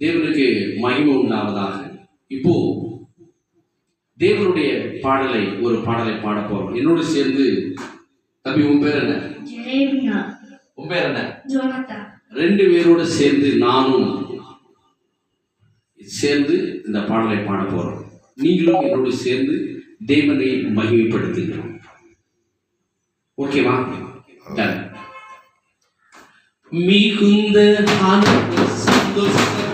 தேவனுக்கு மகிமை உண்டாவதாக. இப்போ தேவனுடைய பாடலை ஒரு பாடலை பாட போறோம். என்னோடு சேர்ந்து தம்பி உன் பேர் என்ன? உன் பேர் என்ன? ரெண்டு பேரோடு சேர்ந்து நானும் சேர்ந்து இந்த பாடலை பாட போறோம். நீங்களும் என்னோடு சேர்ந்து தேவனை மகிமைப்படுத்துகிறோம். ஓகேவா. மிகுந்த ஆனந்த சந்தோஷம்.